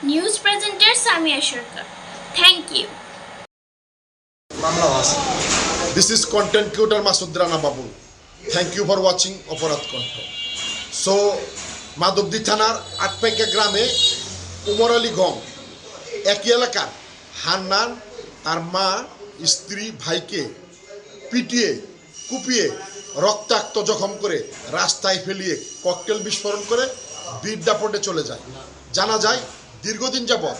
presenter Samia Sharkar. Thank you. This is content creator Masud Rana Babu. Thank you for watching অপরাধ কণ্ঠ so Madhabdi থানার আটপাইকা গ্রামে উমর আলী গম একই এলাকার হান্নান তার মা স্ত্রী ভাইকে পিটিয়ে কুপিয়ে রক্তাক্ত জখম করে রাস্তায় ফেলিয়ে ককটেল বিস্ফোরণ করে বীর দাপটে চলে যায় জানা যায় দীর্ঘদিন যাবৎ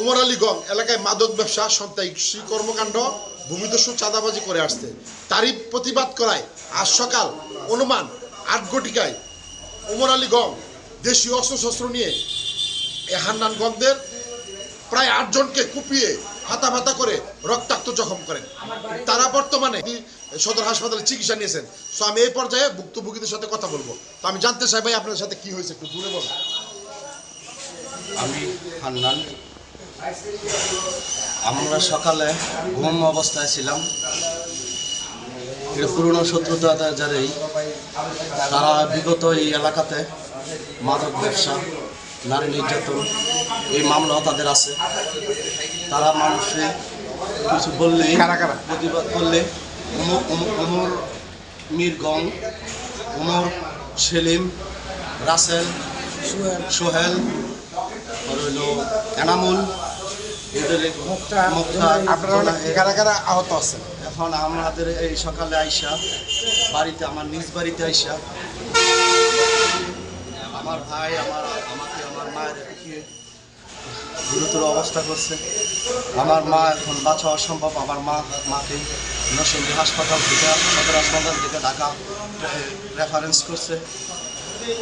উমর আলী গং এলাকায় মাদক ব্যবসা, সন্ত্রাসী কর্মকাণ্ড ভূমিদস্যু চাঁদাবাজি করে আসছে। তারই প্রতিবাদ করায় আজ সকাল অনুমান আট ঘটিকায় উমর আলী গং দেশীয় অস্ত্রশস্ত্র নিয়ে এ হান্নান প্রায় আটজনকে কুপিয়ে হাতা ফাতা করে রক্তাক্ত জখম করেন। তারা বর্তমানে সদর হাসপাতালে চিকিৎসা নিয়েছেন। সো আমি এই পর্যায়ে ভুক্তভোগীদের সাথে কথা বলব। তো আমি জানতে চাই ভাই আপনার সাথে কি হয়েছে একটু জুড়ে বলুন। আমি হান্নান আমরা সকালে ঘুম অবস্থায় ছিলাম। পুরনো শত্রুতা যারাই তারা বিগত এই এলাকাতে মাদক ব্যবসা নারী নির্যাতন এই মামলাও তাদের আছে। তারা মানুষে কিছু বললেই প্রতিবাদ করলে উমর উমর- উমর উমর সেলিম রাসেল সোহেল হইল এনামুল কারা কারা আহত আছেন। এখন আমাদের এই সকালে আইসা বাড়িতে আমার নিজ বাড়িতে আইসা আমার ভাই আমার আমাকে আমার মায়ের পিটিয়ে গুরুতর অবস্থা করছে। আমার মা এখন বাঁচা অসম্ভব আমার মা মাকে নরসিংদী হাসপাতাল থেকে সদর হাসপাতাল থেকে ঢাকা রেফারেন্স করছে।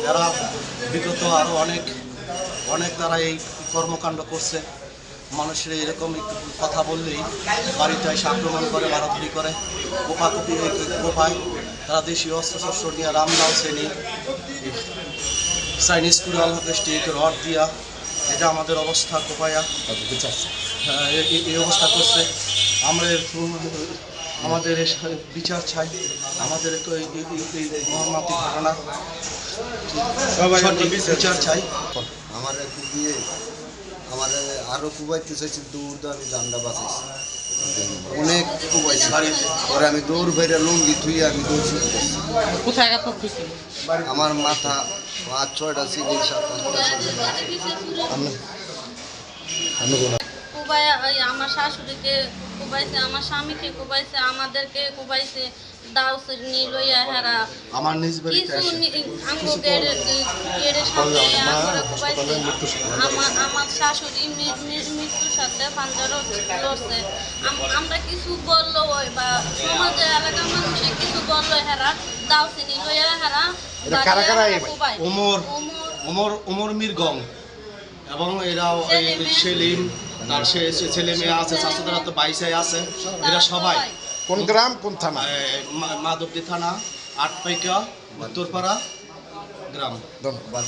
এরা বিগত আরও অনেক অনেক তারা এই কর্মকাণ্ড করছে। মানুষের এরকম একটু কথা বললেই বাড়িতে এসে আক্রমণ করে মারামারি করে কোপাকুপি কোপায় তারা দেশীয় অস্ত্রশস্ত্র নিয়ে রামদাও শ্রেণি চাইনিজ কুড়াল স্টিক রড দিয়া এটা আমাদের অবস্থা কোপায়া। হ্যাঁ, এই অবস্থা করছে। আমরা আমাদের বিচার চাই। আমাদের তো এই এই- এই- এই ঘটনা। বিচার চাই। আমার কুবিয়ে আমার আরও কুবাইতে চাইছি দৌড় দিয়ে আমি জানটা বাঁচাইছি অনেক কুবাইছি। পরে আমি দৌড় বাইরে লুঙ্গি থুই আমি দৌড় শুরু করছি। কোথায় আমার মাথা পাঁচ ছয়টা সিলি সাত আটটা আমার শাশুড়িকে কুবাইছে আমার স্বামীকে কুবাইছে আমাদেরকে কুবাইছে দাও নি লইয়া হেরা। আমার নিজ কিছু নি- সাথে আমরা কুবাইছে। আমার আমার শাশুড়ি মৃত্যুর সাথে পাঞ্জারও লড়ছে আমরা কিছু বলল ওই বা সমাজে এলাকার মানুষে কিছু বলল হেরা দাও চিনি লইয়া হেরা কারা কারা ওমর। ওমর ওমর এবং এরা সেলিম। তার সে ছেলে মেয়ে আছে চাষাদারা তো বাইশে আছে এরা সবাই। কোন গ্রাম কোন থানা? মাধবদী থানা আটপাইকা উত্তরপাড়া গ্রাম। ধন্যবাদ।